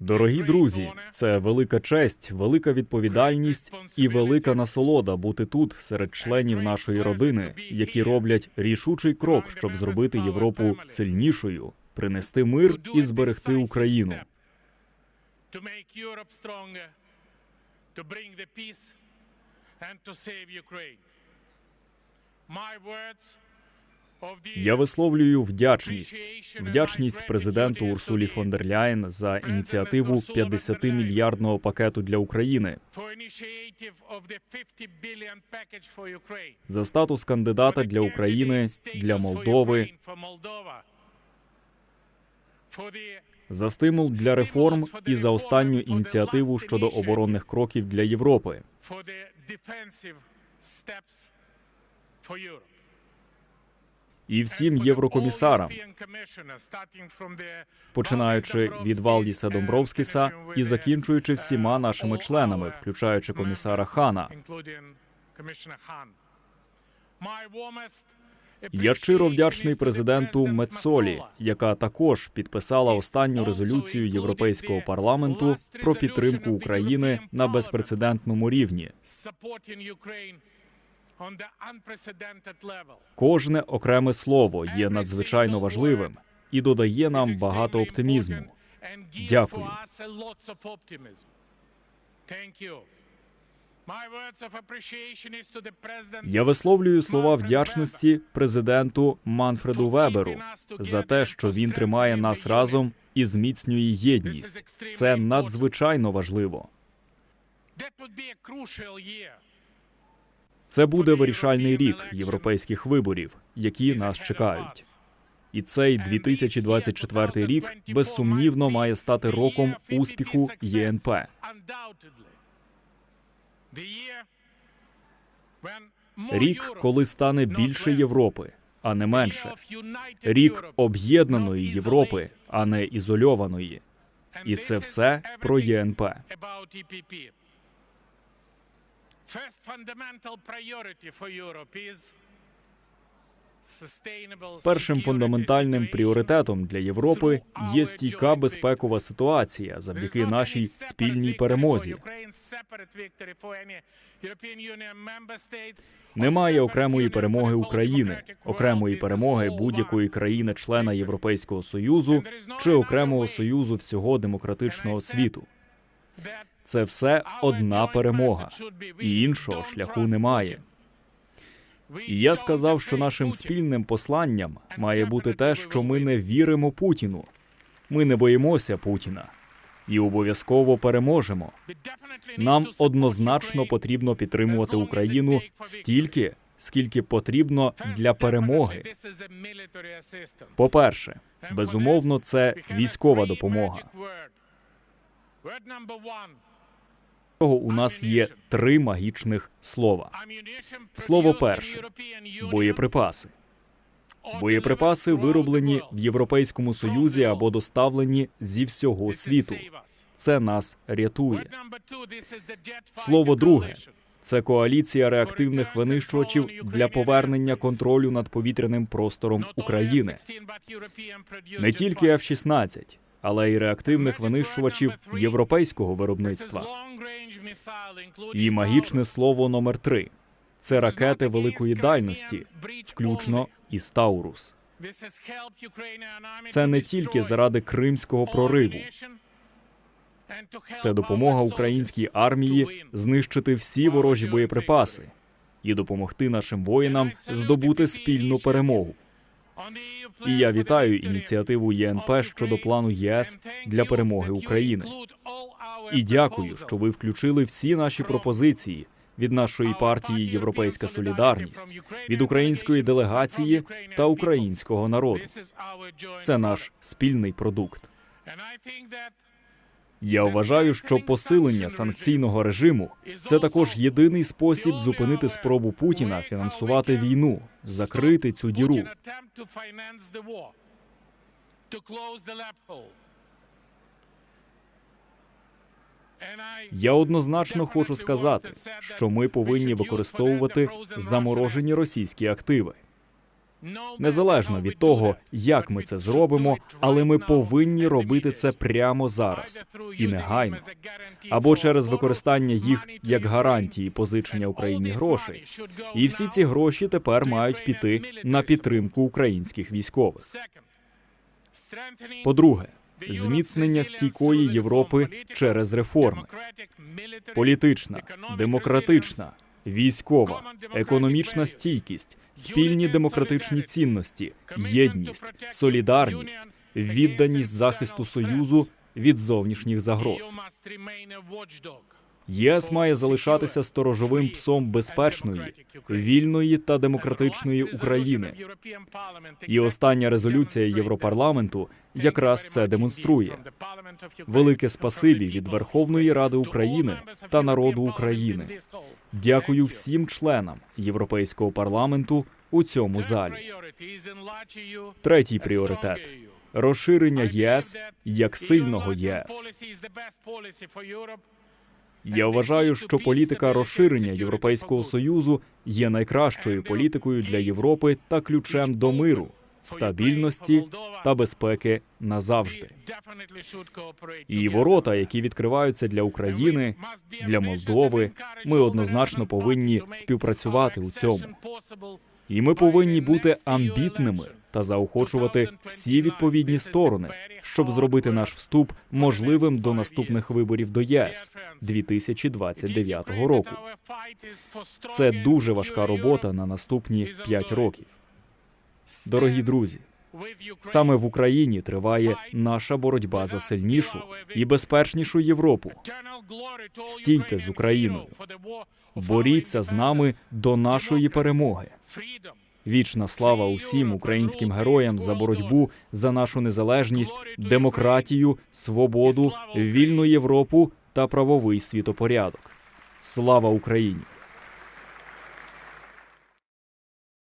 Дорогі друзі, це велика честь, велика відповідальність і велика насолода бути тут серед членів нашої родини, які роблять рішучий крок, щоб зробити Європу сильнішою, принести мир і зберегти Україну. Ukraine. My words Я висловлюю вдячність, вдячність президенту Урсулі фон дер Ляєн за ініціативу 50-мільярдного пакету для України, for initiative of the 50 billion package for Ukraine. за статус кандидата для України, для Молдови, за стимул для реформ і за останню ініціативу щодо оборонних кроків для Європи. І всім єврокомісарам, починаючи від Валдіса Домбровскіса і закінчуючи всіма нашими членами, включаючи комісара Хана. Я щиро вдячний президенту Мецолі, яка також підписала останню резолюцію Європейського парламенту про підтримку України на безпрецедентному рівні. Кожне окреме слово є надзвичайно важливим і додає нам багато оптимізму. Дякую. Я висловлюю слова вдячності президенту Манфреду Веберу за те, що він тримає нас разом і зміцнює єдність. Це надзвичайно важливо. Це буде вирішальний рік європейських виборів, які нас чекають. І цей 2024 рік безсумнівно має стати роком успіху ЄНП. Рік, коли стане більше Європи, а не менше. Рік об'єднаної Європи, а не ізольованої. І це все про ЄНП. Першим фундаментальним пріоритетом для Європи є стійка безпекова ситуація завдяки нашій спільній перемозі. Немає окремої перемоги України, окремої перемоги будь-якої країни-члена Європейського союзу чи окремого союзу всього демократичного світу. Це все одна перемога, і іншого шляху немає. І я сказав, що нашим спільним посланням має бути те, що ми не віримо Путіну. Ми не боїмося Путіна і обов'язково переможемо. Нам однозначно потрібно підтримувати Україну стільки, скільки потрібно для перемоги. По-перше, безумовно, це військова допомога. Того у нас є три магічних слова. Слово перше боєприпаси. Боєприпаси вироблені в Європейському Союзі або доставлені зі всього світу. Це нас рятує. Слово друге це коаліція реактивних винищувачів для повернення контролю над повітряним простором України. Не тільки F-16, але й реактивних винищувачів європейського виробництва. І магічне слово номер три це ракети великої дальності, включно із Таурус. Це не тільки заради кримського прориву. Це допомога українській армії знищити всі ворожі боєприпаси і допомогти нашим воїнам здобути спільну перемогу. І я вітаю ініціативу ЄНП щодо плану ЄС для перемоги України. І дякую, що ви включили всі наші пропозиції від нашої партії Європейська Солідарність, від української делегації та українського народу. Це наш спільний продукт. Я вважаю, що посилення санкційного режиму це також єдиний спосіб зупинити спробу Путіна фінансувати війну, закрити цю діру. Я однозначно хочу сказати, що ми повинні використовувати заморожені російські активи. Незалежно від того, як ми це зробимо, але ми повинні робити це прямо зараз і негайно, або через використання їх як гарантії позичення Україні грошей. І всі ці гроші тепер мають піти на підтримку українських військових. По-друге, зміцнення стійкої Європи через реформи. Політична, демократична, військова, економічна стійкість, спільні демократичні цінності, єдність, солідарність, відданість захисту союзу від зовнішніх загроз. ЄС має залишатися сторожовим псом безпечної, вільної та демократичної України. І остання резолюція Європарламенту якраз це демонструє. Велике спасибі від Верховної Ради України та народу України. Дякую всім членам Європейського парламенту у цьому залі. Третій пріоритет розширення ЄС як сильного ЄС. Я вважаю, що політика розширення Європейського союзу є найкращою політикою для Європи та ключем до миру, стабільності та безпеки назавжди. І ворота, які відкриваються для України, для Молдови, ми однозначно повинні співпрацювати у цьому. І ми повинні бути амбітними та заохочувати всі відповідні сторони, щоб зробити наш вступ можливим до наступних виборів до ЄС 2029 року. Це дуже важка робота на наступні 5 років. Дорогі друзі, саме в Україні триває наша боротьба за сильнішу і безпечнішу Європу. Стійте з Україною. Боріться з нами до нашої перемоги. Вічна слава усім українським героям за боротьбу за нашу незалежність, демократію, свободу, вільну Європу та правовий світопорядок. Слава Україні!